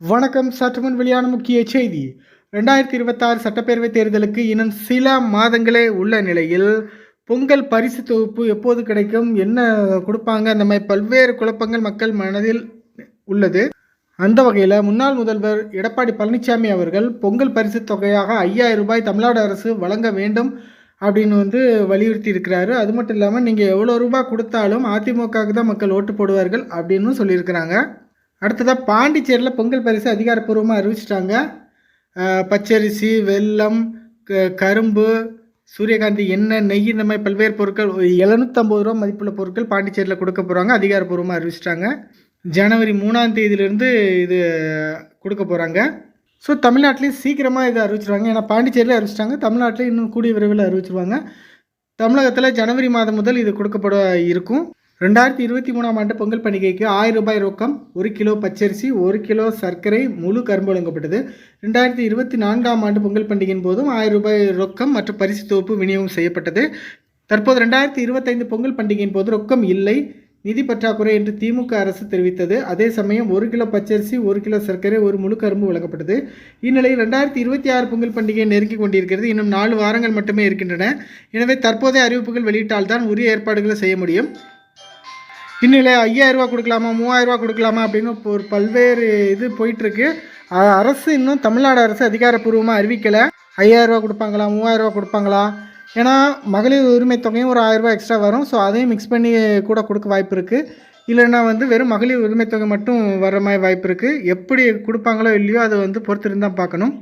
வணக்கம். சற்றுமுன் வெளியான முக்கிய செய்தி. ரெண்டாயிரத்தி இருபத்தாறு சட்டப்பேரவைத் தேர்தலுக்கு இன்னும் சில மாதங்களே உள்ள நிலையில் பொங்கல் பரிசு தொகுப்பு எப்போது கிடைக்கும் என்ன கொடுப்பாங்க அந்த மாதிரி பல்வேறு குழப்பங்கள் மக்கள் மனதில் உள்ளது. அந்த வகையில் முன்னாள் முதல்வர் எடப்பாடி பழனிசாமி அவர்கள் பொங்கல் பரிசு தொகையாக ஐயாயிரம் ரூபாய் தமிழ்நாடு அரசு வழங்க வேண்டும் அப்படின்னு வந்து வலியுறுத்தி இருக்கிறாரு. அது மட்டும் இல்லாமல் நீங்கள் எவ்வளோ ரூபாய் கொடுத்தாலும் அதிமுகவுக்கு தான் மக்கள் ஓட்டு போடுவார்கள் அப்படின்னு சொல்லியிருக்கிறாங்க. அடுத்ததாக பாண்டிச்சேரியில் பொங்கல் பரிசு அதிகாரப்பூர்வமாக அறிவிச்சிட்டாங்க. பச்சரிசி வெல்லம் க- கரும்பு சூரியகாந்தி எண்ணெய் நெய் இந்த மாதிரி பல்வேறு பொருட்கள் எழுநூற்றம்பது ரூபா மதிப்புள்ள பொருட்கள் பாண்டிச்சேரியில் கொடுக்க போகிறாங்க அதிகாரப்பூர்வமாக அறிவிச்சிட்டாங்க. ஜனவரி மூணாம் தேதியிலேருந்து இது கொடுக்க போகிறாங்க ஸோ தமிழ்நாட்டிலையும் சீக்கிரமாக இதை அறிவிச்சிருவாங்க. ஏன்னா பாண்டிச்சேரியில் அறிவிச்சிட்டாங்க. தமிழ்நாட்டில் இன்னும் கூடிய விரைவில் அறிவிச்சிருவாங்க. தமிழகத்தில் ஜனவரி மாதம் முதல் இது கொடுக்கப்பட இருக்கும். ரெண்டாயிரத்தி இருபத்தி மூணாம் ஆண்டு பொங்கல் பண்டிகைக்கு ஆயிரம் ரூபாய் ரொக்கம் ஒரு கிலோ பச்சரிசி ஒரு கிலோ சர்க்கரை முழு கரும்பு வழங்கப்பட்டது. ரெண்டாயிரத்தி இருபத்தி நான்காம் ஆண்டு பொங்கல் பண்டிகையின் போதும் ஆயிரம் ரூபாய் ரொக்கம் மற்றும் பரிசு தொகுப்பு விநியோகம் செய்யப்பட்டது. தற்போது ரெண்டாயிரத்தி இருபத்தைந்து பொங்கல் பண்டிகையின் போது ரொக்கம் இல்லை நிதி பற்றாக்குறை என்று திமுக அரசு தெரிவித்தது. அதே சமயம் ஒரு கிலோ பச்சரிசி ஒரு கிலோ சர்க்கரை ஒரு முழு கரும்பு வழங்கப்பட்டது. இந்நிலையில் ரெண்டாயிரத்தி இருபத்தி ஆறு பொங்கல் பண்டிகை நெருங்கி கொண்டிருக்கிறது. இன்னும் நாலு வாரங்கள் மட்டுமே இருக்கின்றன. எனவே தற்போதைய அறிவிப்புகள் வெளியிட்டால்தான் உரிய ஏற்பாடுகளை செய்ய முடியும். இந்நிலை ஐயாயிரரூவா கொடுக்கலாமா மூவாயிரம் ரூபா கொடுக்கலாமா அப்படின்னு இப்போ ஒரு பல்வேறு இது போயிட்டுருக்கு. அரசு இன்னும் தமிழ்நாடு அரசு அதிகாரப்பூர்வமாக அறிவிக்கலை. ஐயாயிரரூவா கொடுப்பாங்களா மூவாயிரம் ரூபா கொடுப்பாங்களா? ஏன்னா மகளிர் உரிமை தொகையும் ஒரு ஆயிரரூபா எக்ஸ்ட்ரா வரும். ஸோ அதையும் மிக்ஸ் பண்ணி கூட கொடுக்க வாய்ப்பு இருக்குது இல்லைன்னா வந்து வெறும் மகளிர் உரிமை தொகை மட்டும் வர மாதிரி வாய்ப்பு இருக்குது எப்படி கொடுப்பாங்களோ இல்லையோ அதை வந்து பொறுத்திருந்து தான் பார்க்கணும்.